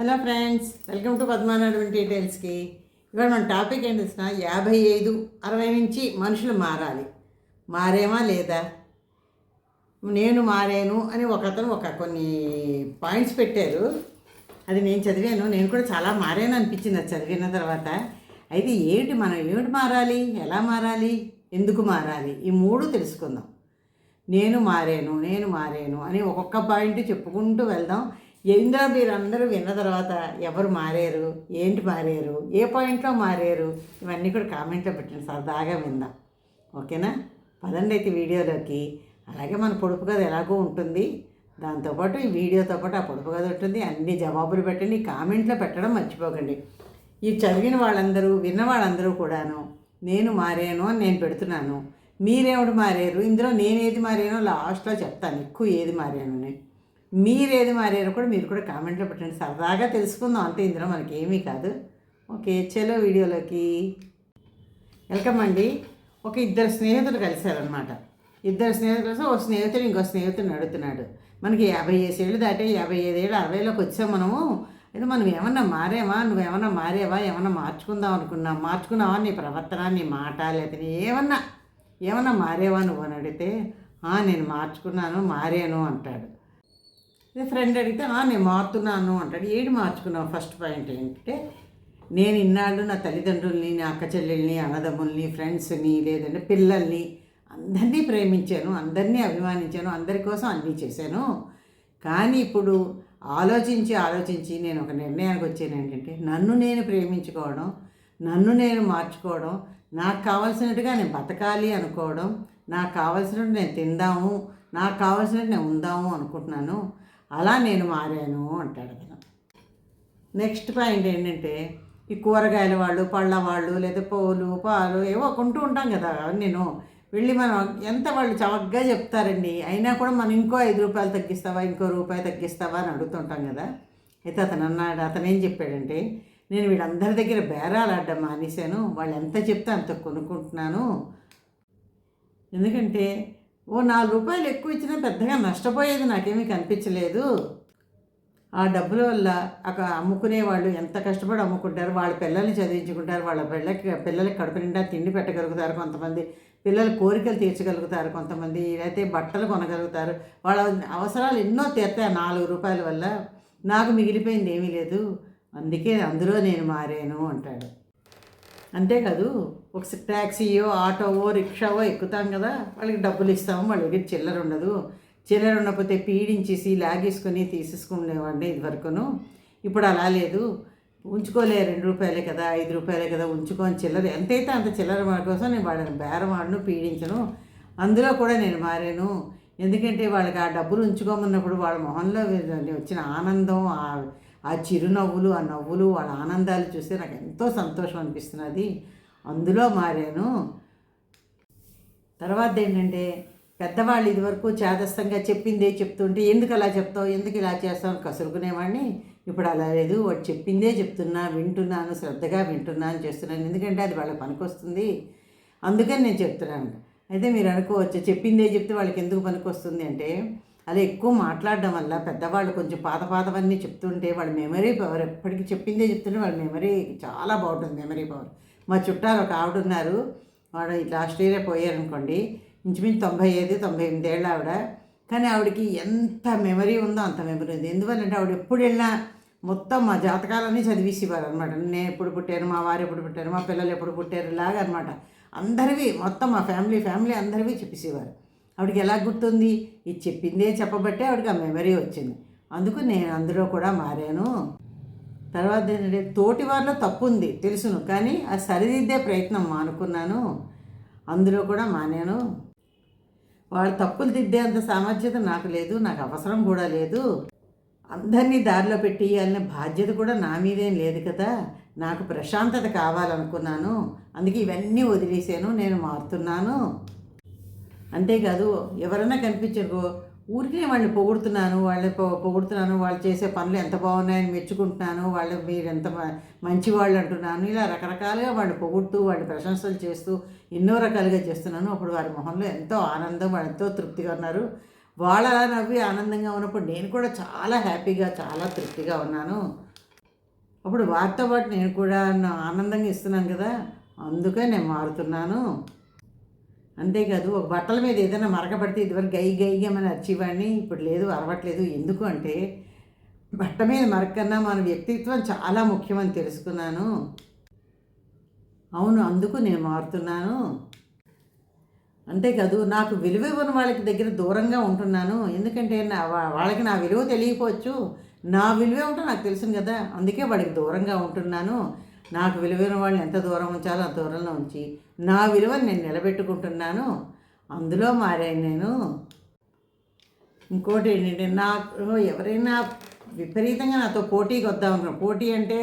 Hello friends welcome to Padmanadu డీటెయిల్స్కి ఇవాళ మన topic ఏంటి తెలిసిన యాభై ఐదు అరవై నుంచి మనుషులు మారాలి. మారేమా లేదా? నేను మారాను అని ఒక అతను ఒక కొన్ని పాయింట్స్ పెట్టారు. అది నేను చదివాను. నేను కూడా చాలా మారాను అనిపించింది అది చదివిన తర్వాత. అయితే ఏంటి మనం ఏమిటి మారాలి? ఎలా మారాలి? ఎందుకు మారాలి? ఈ మూడు తెలుసుకుందాం. నేను మారాను నేను మారాను అని ఒక్కొక్క పాయింట్ చెప్పుకుంటూ వెళ్దాం. ఇందులో మీరు అందరూ విన్న తర్వాత ఎవరు మారారు? ఏంటి మారారు? ఏ పాయింట్లో మారారు? ఇవన్నీ కూడా కామెంట్లో పెట్టండి సరదాగా విందాం. ఓకేనా? పదండి అయితే వీడియోలోకి. అలాగే మన పొడుపు కథ ఎలాగో ఉంటుంది. దాంతోపాటు ఈ వీడియోతో పాటు ఆ పొడుపు కథ ఉంటుంది. అన్ని జవాబులు పెట్టండి కామెంట్లో పెట్టడం మర్చిపోకండి. ఈ చదివిన వాళ్ళందరూ విన్న వాళ్ళందరూ కూడాను నేను మారాను అని నేను పెడుతున్నాను. మీరేమిటి మారారు? ఇందులో నేనేది మారానో లాస్ట్లో చెప్తాను ఎక్కువ ఏది మారాను అని మీరు ఏది మారారో కూడా మీరు కూడా కామెంట్లో పెట్టండి. సరదాగా తెలుసుకుందాం. అంతే ఇందులో మనకి ఏమీ కాదు. ఓకే చలో వీడియోలోకి వెల్కమ్ అండి. ఒక ఇద్దరు స్నేహితులు కలిశారనమాట ఇద్దరు స్నేహితులు కలిసి ఒక స్నేహితుడు ఇంకో స్నేహితుడిని అడుగుతున్నాడు. మనకి యాభై ఏళ్ళు దాటే యాభై ఐదేళ్ళు అరవైలోకి వచ్చాం మనము. అయితే మనం ఏమన్నా మారేమా? నువ్వేమన్నా మారేవా? ఏమన్నా మార్చుకుందాం అనుకున్నా మార్చుకున్నావా నీ ప్రవర్తన నీ మాట లేకపోతే ఏమన్నా? ఏమన్నా మారేవా నువ్వు అని అడిగితే "ఆ, నేను మార్చుకున్నాను మారాను అంటాడు. ఫ్రెండ్ అడిగితే "ఆ, నేను మారుతున్నాను అంటాడు. ఏడు మార్చుకున్నావు ఫస్ట్ పాయింట్ ఏంటంటే నేను ఇన్నాళ్ళు నా తల్లిదండ్రుల్ని నా అక్క చెల్లెల్ని అన్నదమ్ముల్ని ఫ్రెండ్స్ని లేదంటే పిల్లల్ని అందరినీ ప్రేమించాను అందరినీ అభిమానించాను అందరి కోసం అన్నీ చేశాను. కానీ ఇప్పుడు ఆలోచించి ఆలోచించి నేను ఒక నిర్ణయానికి వచ్చాను ఏంటంటే నన్ను నేను ప్రేమించుకోవడం నన్ను నేను మార్చుకోవడం నాకు కావాల్సినట్టుగా నేను బతకాలి అనుకోవడం నాకు కావాల్సినట్టు నేను తిందాము నాకు కావాల్సినట్టు నేను ఉందాము అనుకుంటున్నాను. అలా నేను మారాను అంటాడు అతను. నెక్స్ట్ పాయింట్ ఏంటంటే ఈ కూరగాయల వాళ్ళు పళ్ళ వాళ్ళు లేదా పూలు పాలు ఏవో కొంటూ ఉంటాం కదా నేను వెళ్ళి మనం ఎంత వాళ్ళు చవకగా చెప్తారండి? అయినా కూడా మనం ఇంకో ఐదు రూపాయలు తగ్గిస్తావా ఇంకో రూపాయి తగ్గిస్తావా అని అడుగుతుంటాం కదా. అయితే అతను అన్నాడు అతను ఏం చెప్పాడంటే నేను వీళ్ళందరి దగ్గర బేరాలు ఆడడం మానేశాను. వాళ్ళు ఎంత చెప్తే అంత కొనుక్కుంటున్నాను. ఎందుకంటే ఓ నాలుగు రూపాయలు ఎక్కువ ఇచ్చినా పెద్దగా నష్టపోయేది నాకేమీ కనిపించలేదు. ఆ డబ్బుల వల్ల అక్కడ అమ్ముకునే వాళ్ళు ఎంత కష్టపడి అమ్ముకుంటారు? వాళ్ళ పిల్లల్ని చదివించుకుంటారు. వాళ్ళ పిల్లలకి పిల్లలకి కడుపు నిండా తిండి పెట్టగలుగుతారు కొంతమంది. పిల్లల కోరికలు తీర్చగలుగుతారు కొంతమంది. అయితే బట్టలు కొనగలుగుతారు. వాళ్ళ అవసరాలు ఎన్నో తీర్తాయి ఆ నాలుగు రూపాయల వల్ల. నాకు మిగిలిపోయింది ఏమీ లేదు. అందుకే అందులో నేను మారాను అంటాడు. అంతేకాదు ఒక ట్యాక్సీయో ఆటోవో రిక్షావో ఎక్కుతాం కదా వాళ్ళకి డబ్బులు ఇస్తాము వాళ్ళ దగ్గర చిల్లర ఉండదు. చిల్లర ఉండకపోతే పీడించేసి లాగేసుకొని తీసేసుకునేవాడిని ఇదివరకును. ఇప్పుడు అలా లేదు. ఉంచుకోలే రెండు రూపాయలే కదా ఐదు రూపాయలే కదా ఉంచుకొని చిల్లర ఎంతైతే అంత చిల్లర వాడి కోసం నేను వాడిని బేరం ఆడను పీడించను అందులో కూడా నేను మారాను. ఎందుకంటే వాళ్ళకి ఆ డబ్బులు ఉంచుకోమన్నప్పుడు వాళ్ళ మొహంలో వచ్చిన ఆనందం ఆ చిరునవ్వులు ఆ నవ్వులు వాళ్ళ ఆనందాలు చూస్తే నాకు ఎంతో సంతోషం అనిపిస్తున్నది అందులో మారాను. తర్వాత ఏంటంటే పెద్దవాళ్ళు ఇదివరకు చేదస్తంగా చెప్పిందే చెప్తుంటే ఎందుకు అలా చెప్తావు? ఎందుకు ఇలా చేస్తావు? అని కసురుకునేవాడిని. ఇప్పుడు అలా లేదు. వాడు చెప్పిందే చెప్తున్నా వింటున్నాను శ్రద్ధగా వింటున్నాను చేస్తున్నాను. ఎందుకంటే అది వాళ్ళ పనికొస్తుంది. అందుకని నేను చెప్తున్నాను. అయితే మీరు అనుకోవచ్చు చెప్పిందే చెప్తే వాళ్ళకి ఎందుకు పనికొస్తుంది అంటే అలా ఎక్కువ మాట్లాడడం వల్ల పెద్దవాళ్ళు కొంచెం పాత పాతవన్నీ చెప్తుంటే వాళ్ళ మెమరీ పవర్ ఎప్పటికీ చెప్పిందే చెప్తుంటే వాళ్ళ మెమరీ చాలా బాగుంటుంది మెమరీ పవర్ మా చుట్టాలు ఒక ఆవిడ ఉన్నారు. వాడు లాస్ట్ ఇయరే పోయారనుకోండి ఇంచుమించు తొంభై ఐదు తొంభై ఎనిమిది ఏళ్ళ ఆవిడ. కానీ ఆవిడకి ఎంత మెమరీ ఉందో అంత మెమరీ ఉంది. ఎందువల్లంటే ఆవిడ ఎప్పుడు వెళ్ళినా మొత్తం మా జాతకాలన్నీ చదివేసేవారు అనమాట నేను ఎప్పుడు పుట్టాను మా వారు ఎప్పుడు పుట్టారు మా పిల్లలు ఎప్పుడు పుట్టారు లాగా అనమాట అందరివి మొత్తం మా ఫ్యామిలీ ఫ్యామిలీ అందరివి చెప్పేసేవారు. ఆవిడకి ఎలా గుర్తుంది? ఇది చెప్పిందే చెప్పబట్టే ఆవిడకి ఆ మెమరీ వచ్చింది. అందుకు నేను అందులో కూడా మారాను. తర్వాత ఏంటంటే తోటి వారిలో తప్పు ఉంది తెలుసును కానీ అది సరిదిద్దే ప్రయత్నం మానుకున్నాను. అందులో కూడా మానాను. వాళ్ళ తప్పులు దిద్దేంత సామర్థ్యత నాకు లేదు నాకు అవసరం కూడా లేదు. అందరినీ దారిలో పెట్టేయాలనే బాధ్యత కూడా నా మీదేం లేదు కదా. నాకు ప్రశాంతత కావాలనుకున్నాను. అందుకే ఇవన్నీ వదిలేసాను నేను మారుతున్నాను. అంతేకాదు ఎవరైనా కనిపించరు ఊరికే వాళ్ళని పొగుడుతున్నాను వాళ్ళని పొగుడుతున్నాను వాళ్ళు చేసే పనులు ఎంత బాగున్నాయని మెచ్చుకుంటున్నాను వాళ్ళు మీరు ఎంత మ- మంచి వాళ్ళు అంటున్నాను ఇలా రకరకాలుగా వాళ్ళు పొగుడుతూ వాళ్ళు ప్రశంసలు చేస్తూ ఎన్నో రకాలుగా చేస్తున్నాను. అప్పుడు వారి మొహంలో ఎంతో ఆనందం వాళ్ళు ఎంతో తృప్తిగా ఉన్నారు. వాళ్ళు అలా నవ్వి ఆనందంగా ఉన్నప్పుడు నేను కూడా చాలా హ్యాపీగా చాలా తృప్తిగా ఉన్నాను. అప్పుడు వారితో పాటు నేను కూడా ఆనందంగా ఇస్తున్నాను కదా అందుకే నేను మారుతున్నాను. అంతేకాదు ఒక బట్టల మీద ఏదైనా మరకబడితే ఇదివరకు గై గైగా మన అరిచేవాడిని ఇప్పుడు లేదు అరవట్లేదు. ఎందుకు అంటే బట్ట మీద మరకన్నా మన వ్యక్తిత్వం చాలా ముఖ్యమని తెలుసుకున్నాను. అవును అందుకు నేను మారుతున్నాను. అంతేకాదు నాకు విలువ ఇవ్వని వాళ్ళకి దగ్గర దూరంగా ఉంటున్నాను. ఎందుకంటే నా వాళ్ళకి నా విలువ తెలియకపోవచ్చు. నా విలువ ఉంటే నాకు తెలుసు కదా. అందుకే వాడికి దూరంగా ఉంటున్నాను. నాకు విలువైన వాళ్ళని ఎంత దూరం ఉంచాలో అంత దూరంలో ఉంచి నా విలువను నేను నిలబెట్టుకుంటున్నాను అందులో మారాను నేను. ఇంకోటి ఏంటంటే నాకు ఎవరైనా విపరీతంగా నాతో పోటీకి వద్దాం పోటీ అంటే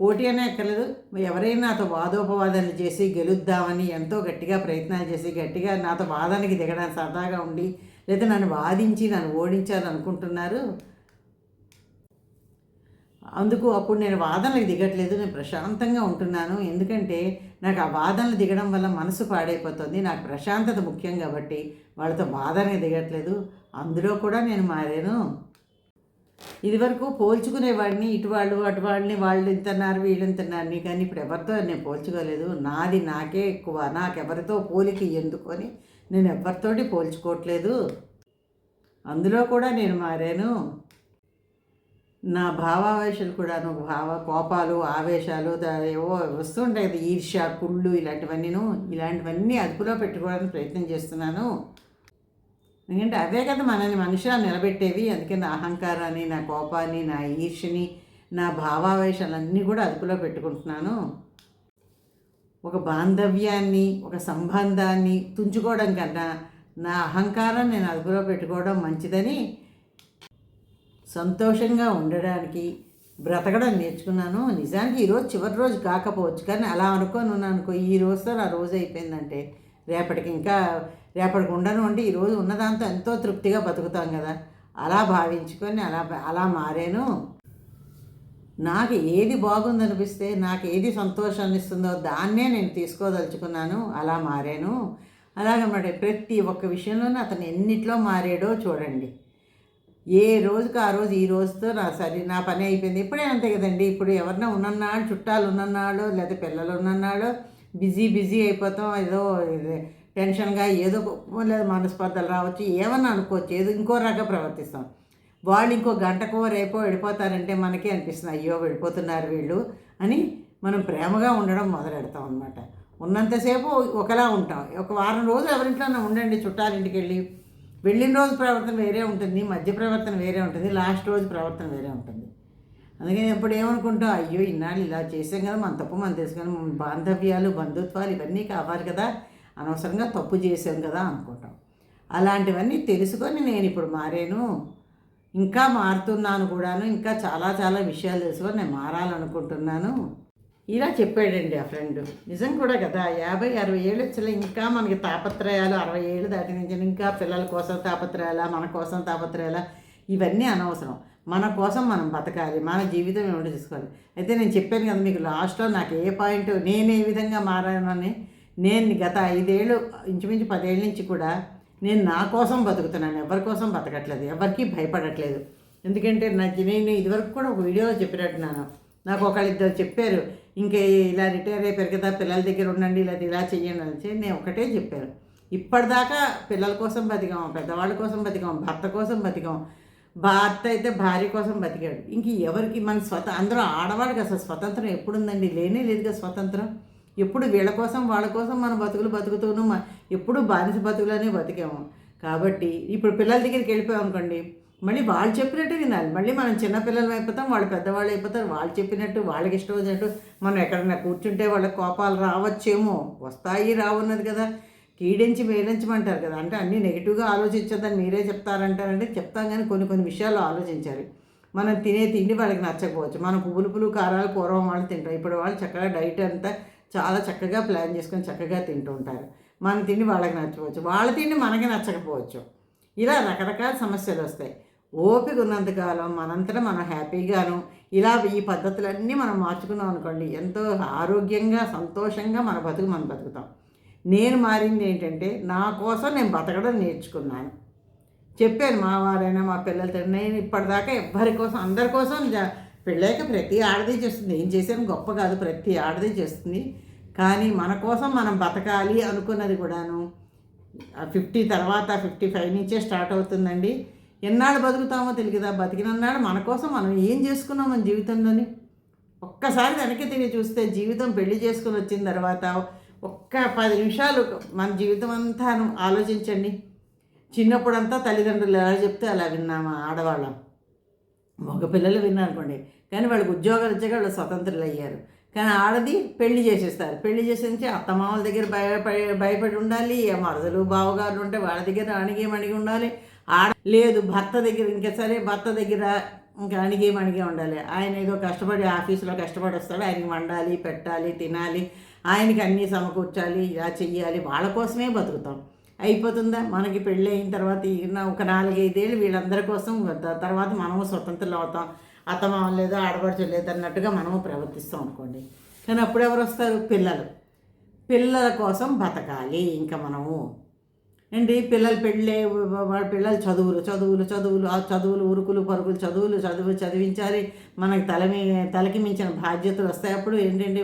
పోటీ అనే అక్కర్లేదు. ఎవరైనా నాతో వాదోపవాదాలు చేసి గెలుద్దామని ఎంతో గట్టిగా ప్రయత్నాలు చేసి గట్టిగా నాతో వాదానికి దిగడానికి సరదాగా ఉండి లేదా నన్ను వాదించి నన్ను ఓడించాలనుకుంటున్నారు. అనుకుంటున్నారు అందుకు అప్పుడు నేను వాదనలకు దిగట్లేదు నేను ప్రశాంతంగా ఉంటున్నాను. ఎందుకంటే నాకు ఆ వాదనలు దిగడం వల్ల మనసు పాడైపోతుంది. నాకు ప్రశాంతత ముఖ్యం కాబట్టి వాళ్ళతో వాదనకి దిగట్లేదు. అందులో కూడా నేను మారాను. ఇదివరకు పోల్చుకునేవాడిని ఇటు వాళ్ళు అటు వాళ్ళని వాళ్ళు ఇంతన్నారు వీళ్ళు ఇంతన్నారు కానీ ఇప్పుడు ఎవరితో నేను పోల్చుకోలేదు. నాది నాకే ఎక్కువ. నాకెవరితో పోలికి ఎందుకొని నేను ఎవరితోటి పోల్చుకోవట్లేదు. అందులో కూడా నేను మారాను. నా భావావేశాలు కూడాను భావ కోపాలు ఆవేశాలు ఏవో వస్తుంటాయి కదా ఈర్ష్య కుళ్ళు ఇలాంటివన్నీను ఇలాంటివన్నీ అదుపులో పెట్టుకోవడానికి ప్రయత్నం చేస్తున్నాను. ఎందుకంటే అవే కదా మనల్ని మనుషులు నిలబెట్టేవి. అందుకే నా అహంకారాన్ని నా కోపాన్ని నా ఈర్ష్యని నా భావావేశాలన్నీ కూడా అదుపులో పెట్టుకుంటున్నాను. ఒక బాంధవ్యాన్ని ఒక సంబంధాన్ని తుంచుకోవడం కన్నా నా అహంకారం నేను అదుపులో పెట్టుకోవడం మంచిదని సంతోషంగా ఉండడానికి బ్రతకడం నేర్చుకున్నాను. నిజానికి ఈరోజు చివరి రోజు కాకపోవచ్చు కానీ అలా అనుకోను అనుకో. ఈ రోజుతో నా రోజు అయిపోయిందంటే రేపటికి ఇంకా రేపటికి ఉండను అంటే ఈ రోజు ఉన్నదాంతో ఎంతో తృప్తిగా బతుకుతాం కదా. అలా భావించుకొని అలా అలా మారాను. నాకు ఏది బాగుందనిపిస్తే నాకు ఏది సంతోషాన్ని ఇస్తుందో దాన్నే నేను తీసుకోదలుచుకున్నాను. అలా మారాను. అలాగన్నమాట ప్రతి ఒక్క విషయంలోనూ అతను ఎన్నిట్లో మారాడో చూడండి. ఏ రోజుకి ఆ రోజు ఈ రోజుతో నా సరే నా పని అయిపోయింది. ఇప్పుడే అంతే కదండి. ఇప్పుడు ఎవరన్నా ఉన్నన్నాడు చుట్టాలు ఉన్నన్నాడు లేదా పిల్లలు ఉన్నన్నాడో బిజీ బిజీ అయిపోతాం. ఏదో టెన్షన్గా ఏదో లేదా మనస్పర్ధలు రావచ్చు. ఏమన్నా అనుకోవచ్చు. ఏదో ఇంకో రకంగా ప్రవర్తిస్తాం. వాళ్ళు ఇంకో గంటకో రేపో వెళ్ళిపోతారంటే మనకే అనిపిస్తుంది అయ్యో వెళ్ళిపోతున్నారు వీళ్ళు అని మనం ప్రేమగా ఉండడం మొదలెడతాం అనమాట ఉన్నంతసేపు ఒకలా ఉంటాం. ఒక వారం రోజులు ఎవరింట్లోనే ఉండండి చుట్టాలింటికి వెళ్ళి వెళ్ళిన రోజు ప్రవర్తన వేరే ఉంటుంది మధ్య ప్రవర్తన వేరే ఉంటుంది లాస్ట్ రోజు ప్రవర్తన వేరే ఉంటుంది. అందుకని ఎప్పుడు ఏమనుకుంటాం అయ్యో ఇన్నాళ్ళు ఇలా చేసాం కదా మన తప్పు మనం తెలుసుకొని మన బాంధవ్యాలు బంధుత్వాలు ఇవన్నీ కావాలి కదా అనవసరంగా తప్పు చేసాం కదా అనుకుంటాం. అలాంటివన్నీ తెలుసుకొని నేను ఇప్పుడు మారాను. ఇంకా మారుతున్నాను కూడాను ఇంకా చాలా చాలా విషయాలు తెలుసుకొని నేను మారాలనుకుంటున్నాను. ఇలా చెప్పాడండి ఆ ఫ్రెండ్ నిజం కూడా కదా యాభై అరవై ఏళ్ళు వచ్చలే ఇంకా మనకి తాపత్రయాలు అరవై ఏళ్ళు దాటి నుంచి ఇంకా పిల్లల కోసం తాపత్రయాలా మన కోసం తాపత్రయాలా ఇవన్నీ అనవసరం. మన కోసం మనం బతకాలి మన జీవితం ఏమిటి చూసుకోవాలి. అయితే నేను చెప్పాను కదా మీకు లాస్ట్లో నాకు ఏ పాయింట్ నేను ఏ విధంగా మారానని నేను గత ఐదేళ్ళు ఇంచుమించు పదేళ్ళ నుంచి కూడా నేను నా కోసం బతుకుతున్నాను ఎవరి కోసం బతకట్లేదు ఎవరికి భయపడట్లేదు. ఎందుకంటే నాకు నేను ఇదివరకు కూడా ఒక వీడియోలో చెప్పినట్టున్నాను. నాకు ఒకళ్ళిద్దరు చెప్పారు ఇంకా ఇలా రిటైర్ అయిపోయారు కదా పిల్లల దగ్గర ఉండండి లేదా ఇలా చెయ్యండి అని చెప్పి నేను ఒకటే చెప్పాను. ఇప్పటిదాకా పిల్లల కోసం బతికాం పెద్దవాళ్ళ కోసం బతికాం భర్త కోసం బతికాం భర్త అయితే భార్య కోసం బతికాడు. ఇంక ఎవరికి మన స్వత అందరూ ఆడవాళ్ళకి అసలు స్వతంత్రం ఎప్పుడుందండి? లేనే లేదు కదా స్వతంత్రం. ఎప్పుడు వీళ్ళ కోసం వాళ్ళ కోసం మన బతుకులు బతుకుతూను ఎప్పుడు బానిస బతుకులనే బతికాము. కాబట్టి ఇప్పుడు పిల్లల దగ్గరికి వెళ్ళిపోయాం అనుకోండి మళ్ళీ వాళ్ళు చెప్పినట్టు వినాలి. మళ్ళీ మనం చిన్నపిల్లలు అయిపోతాం వాళ్ళు పెద్దవాళ్ళు అయిపోతారు వాళ్ళు చెప్పినట్టు వాళ్ళకి ఇష్టం వచ్చినట్టు మనం ఎక్కడైనా కూర్చుంటే వాళ్ళ కోపాలు రావచ్చేమో. వస్తాయి రావున్నది కదా. కీడించి మేలించమంటారు కదా. అంటే అన్నీ నెగిటివ్గా ఆలోచించొద్దని మీరే చెప్తారంటారంటే చెప్తాం కానీ కొన్ని కొన్ని విషయాలు ఆలోచించాలి. మనం తినే తిండి వాళ్ళకి నచ్చకపోవచ్చు. మనం పువ్వులు కారాలు పూర్వం వాళ్ళు తింటారు. ఇప్పుడు వాళ్ళు చక్కగా డైట్ అంతా చాలా చక్కగా ప్లాన్ చేసుకొని చక్కగా తింటూ ఉంటారు. మన తిండి వాళ్ళకి నచ్చవచ్చు వాళ్ళ తిండి మనకి నచ్చకపోవచ్చు. ఇలా రకరకాల సమస్యలు వస్తాయి. ఓపిక ఉన్నంతకాలం మనంతటా మనం హ్యాపీగాను ఇలా ఈ పద్ధతులన్నీ మనం మార్చుకున్నాం అనుకోండి ఎంతో ఆరోగ్యంగా సంతోషంగా మన బతుకు మనం బతుకుతాం. నేను మారింది ఏంటంటే నా కోసం నేను బతకడం నేర్చుకున్నాను. చెప్పాను మా వారైనా మా పిల్లలతో నేను ఇప్పటిదాకా ఎవ్వరి కోసం అందరి కోసం పెళ్ళాక ప్రతి ఆడదే చేస్తుంది. ఏం చేసాను గొప్ప కాదు ప్రతి ఆడదే చేస్తుంది. కానీ మన కోసం మనం బతకాలి అనుకున్నది కూడాను ఫిఫ్టీ తర్వాత ఫిఫ్టీ ఫైవ్ నుంచే స్టార్ట్ అవుతుందండి. ఎన్నాళ్ళు బతుకుతామో తెలియదా? బతికినన్నాడు మన కోసం మనం ఏం చేసుకున్నాం మన జీవితంలోని? ఒక్కసారి వెనక్కి తిరిగి చూస్తే జీవితం పెళ్ళి చేసుకుని వచ్చిన తర్వాత ఒక్క పది నిమిషాలు మన జీవితం అంతా ఆలోచించండి. చిన్నప్పుడంతా తల్లిదండ్రులు ఎలా చెప్తే అలా విన్నామా ఆడవాళ్ళం. మగ పిల్లలు విన్నారనుకోండి కానీ వాళ్ళకి ఉద్యోగాలు వచ్చాక వాళ్ళు స్వతంత్రులు అయ్యారు. కానీ ఆడది పెళ్ళి చేసేస్తారు. పెళ్ళి చేసేసి అత్తమామల దగ్గర భయపడి భయపడి ఉండాలి మరదలు బావగారులు ఉంటే వాళ్ళ దగ్గర అణిగి మణిగి ఉండాలి. ఆడ లేదు భర్త దగ్గర ఇంకా సరే భర్త దగ్గర ఇంకా అణిగే మణిగే ఉండాలి. ఆయన ఏదో కష్టపడి ఆఫీసులో కష్టపడి వస్తాడు ఆయనకి వండాలి పెట్టాలి తినాలి ఆయనకి అన్నీ సమకూర్చాలి ఇలా చెయ్యాలి వాళ్ళ కోసమే బతుకుతాం. అయిపోతుందా? మనకి పెళ్ళి అయిన తర్వాత ఒక నాలుగైదేళ్ళు వీళ్ళందరి కోసం తర్వాత మనము స్వతంత్రులు అవుతాం. అత్తమామ లేదు ఆడపడుచు లేదు అన్నట్టుగా మనము ప్రవర్తిస్తాం అనుకోండి. కానీ అప్పుడు ఎవరు వస్తారు పిల్లలు. పిల్లల కోసం బతకాలి ఇంకా మనము. ఏంటి? పిల్లలు పెళ్ళే వాళ్ళ పిల్లలు చదువులు చదువులు చదువులు ఆ చదువులు ఉరుకులు పరుగులు చదువులు చదువు చదివించాలి. మనకి తల మీ తలకి మించిన బాధ్యతలు వస్తాయి అప్పుడు ఏంటంటే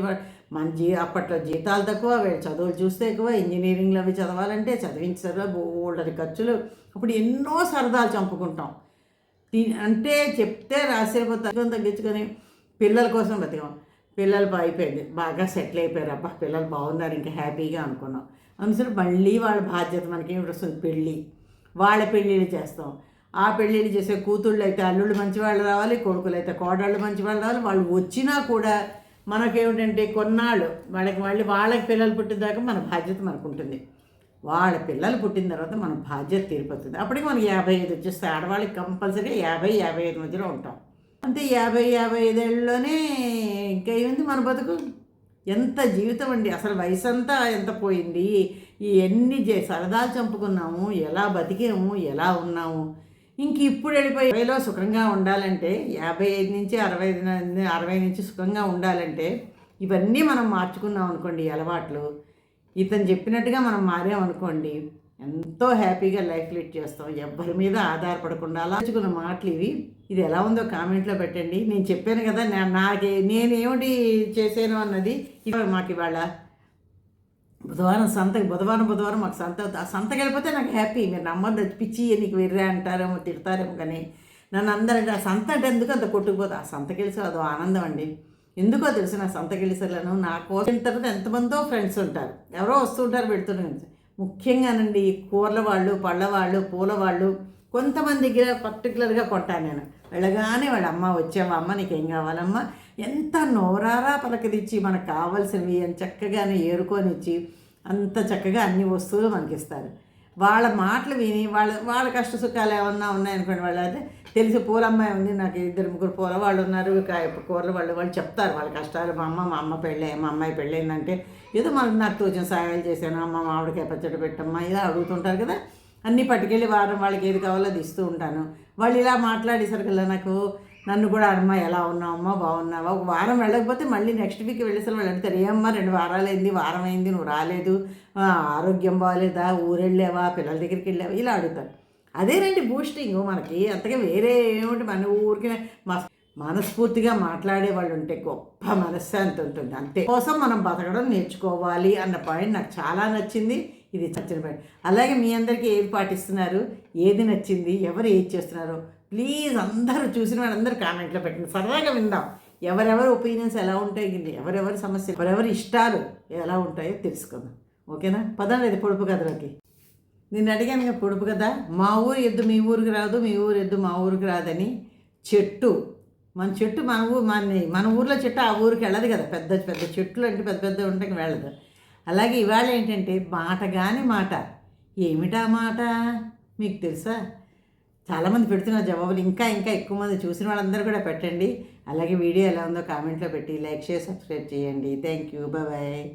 మన జీ అప్పట్లో జీతాలు తక్కువ చదువులు చూస్తే ఎక్కువ ఇంజనీరింగ్లు అవి చదవాలంటే చదివించారు బోల్డరి ఖర్చులు. అప్పుడు ఎన్నో సరదాలు చంపుకుంటాం. అంటే చెప్తే రాసేపోతాం తగ్గించుకొని పిల్లల కోసం బతికాం. పిల్లలు అయిపోయింది బాగా సెటిల్ అయిపోయారు. అబ్బా పిల్లలు బాగున్నారు. ఇంకా హ్యాపీగా అనుకున్నాం. అందుసరి మళ్ళీ వాళ్ళ బాధ్యత మనకి వస్తుంది? పెళ్ళి. వాళ్ళ పెళ్ళిళ్ళు చేస్తాం. ఆ పెళ్ళిళ్ళు చేసే కూతుళ్ళు అయితే అల్లుళ్ళు మంచి వాళ్ళు రావాలి కొడుకులు అయితే కోడళ్ళు మంచి వాళ్ళు రావాలి. వాళ్ళు వచ్చినా కూడా మనకేమిటంటే కొన్నాళ్ళు వాళ్ళకి మళ్ళీ వాళ్ళకి పిల్లలు పుట్టిదాకా మన బాధ్యత మనకు ఉంటుంది వాళ్ళ పిల్లలు పుట్టిన తర్వాత మన బాధ్యత తీరిపోతుంది. అప్పటికి మనకి యాభై ఐదు వచ్చేస్తాయి. ఆడవాళ్ళకి కంపల్సరీ యాభై యాభై ఐదు మధ్యలో ఉంటాం. అంతే యాభై యాభై ఐదేళ్ళలోనే ఇంకా ఏముంది? మన బతుకు ఎంత జీవితం అండి? అసలు వయసు అంతా ఎంత పోయింది? ఇవన్నీ సరదాలు చంపుకున్నాము ఎలా బతికాము ఎలా ఉన్నాము? ఇంక ఇప్పుడు వెళ్ళిపోయి ఇరవైలో సుఖంగా ఉండాలంటే యాభై ఐదు నుంచి అరవై ఐదు అరవై నుంచి సుఖంగా ఉండాలంటే ఇవన్నీ మనం మార్చుకున్నాం అనుకోండి అలవాట్లు. ఇతను చెప్పినట్టుగా మనం మారామనుకోండి ఎంతో హ్యాపీగా లైఫ్ లీడ్ చేస్తాం ఎవరి మీద ఆధారపడకుండా అలా అలాచుకున్న మాటలు ఇవి. ఇది ఎలా ఉందో కామెంట్లో పెట్టండి. నేను చెప్పాను కదా నాకే నేనేమిటి చేశాను అన్నది. మాకు ఇవాళ బుధవారం సంతకి బుధవారం బుధవారం మాకు సంత ఆ సంతకి వెళ్ళిపోతే నాకు హ్యాపీ. మీరు నమ్మద్దు పిచ్చి నీకు వెర్రే అంటారేమో తిడతారేమో కానీ నన్ను అందరంటే ఆ సంత అంటే ఎందుకు అంత కొట్టుకుపోతే? ఆ సంతకి వెళ్ళి అదో ఆనందం అండి. ఎందుకో తెలుసు నా సంతకి వెళ్ళిసలను నా కోసం తర్వాత ఎంతమందో ఫ్రెండ్స్ ఉంటారు. ఎవరో వస్తుంటారు పెడుతున్నారు ముఖ్యంగానండి కూరల వాళ్ళు పళ్ళ వాళ్ళు పూల వాళ్ళు కొంతమంది దగ్గర పర్టికులర్గా కొంటాను నేను. వెళ్ళగానే వాళ్ళ అమ్మ వచ్చావా అమ్మ నీకేం కావాలమ్మా? ఎంత నోరారా పలకరించి మనకు కావాల్సినవి అని చక్కగానే ఏరుకొని ఇచ్చి అంత చక్కగా అన్ని వస్తువులు మనకి ఇస్తారు వాళ్ళ మాటలు విని వాళ్ళ వాళ్ళ కష్ట సుఖాలు ఏమన్నా ఉన్నాయనుకోండి వాళ్ళు అయితే తెలిసి పూలమ్మాయి ఉంది నాకు ఇద్దరు ముగ్గురు పూల వాళ్ళు ఉన్నారు కూరలు వాళ్ళు వాళ్ళు చెప్తారు వాళ్ళ కష్టాలు. మా అమ్మ మా అమ్మ పెళ్ళి మా అమ్మాయి పెళ్ళైందంటే ఏదో మనకు నాకు తోచిన సాయాలు చేశాను అమ్మ మామిడికాయ పచ్చడి పెట్టమ్మా ఇలా అడుగుతుంటారు కదా. అన్నీ పట్టుకెళ్ళి వారం వాళ్ళకి ఏది కావాలో అది ఇస్తూ ఉంటాను. వాళ్ళు ఇలా మాట్లాడేసరికల్లా నాకు నన్ను కూడా అమ్మ ఎలా ఉన్నావు అమ్మ బాగున్నావా? ఒక వారం వెళ్ళకపోతే మళ్ళీ నెక్స్ట్ వీక్ వెళ్ళేసరికి వాళ్ళు అడుగుతారు అమ్మా రెండు వారాలు అయింది వారం అయింది నువ్వు రాలేదు. ఆరోగ్యం బాగాలేదా ఊరెళ్ళావా? పిల్లల దగ్గరికి వెళ్ళావా? ఇలా అడుగుతారు. అదేనండి బూస్టింగ్ మనకి అంతగా వేరే ఏమిటి మన ఊరికి మనస్ఫూర్తిగా మాట్లాడే వాళ్ళు ఉంటే గొప్ప మనశ్శాంతి ఉంటుంది. అంతే. కోసం మనం బతకడం నేర్చుకోవాలి అన్న పాయింట్ నాకు చాలా నచ్చింది. ఇది నచ్చిన పాయింట్. అలాగే మీ అందరికీ ఏది పాటిస్తున్నారు? ఏది నచ్చింది? ఎవరు ఏది చేస్తున్నారు? ప్లీజ్ అందరూ చూసిన వాళ్ళందరూ కామెంట్లో పెట్టండి. సరదాగా విందాం. ఎవరెవరి ఒపీనియన్స్ ఎలా ఉంటాయి? ఎవరెవరి సమస్య ఎవరెవరి ఇష్టాలు ఎలా ఉంటాయో తెలుసుకుందాం. ఓకేనా? పదండి ఇది పొడుపు కథలోకి. నేను అడిగాను ఇక పొడుపు కదా? మా ఊరు ఎద్దు మీ ఊరికి రాదు మీ ఊరు ఎద్దు మా ఊరికి రాదని. చెట్టు. మన చెట్టు మన ఊరు మన మన ఊర్లో చెట్టు ఆ ఊరికి వెళ్ళదు కదా. పెద్ద పెద్ద చెట్లు అంటే పెద్ద పెద్ద ఉంటే వెళ్ళదు. అలాగే ఇవాళ ఏంటంటే మాట కానీ మాట. ఏమిటా మాట? మీకు తెలుసా? చాలామంది పెడుతున్న జవాబులు. ఇంకా ఇంకా ఎక్కువ మంది చూసిన వాళ్ళందరూ కూడా పెట్టండి. అలాగే వీడియో ఎలా ఉందో కామెంట్లో పెట్టి లైక్ చేసి సబ్స్క్రైబ్ చేయండి. Thank you. బాయ్.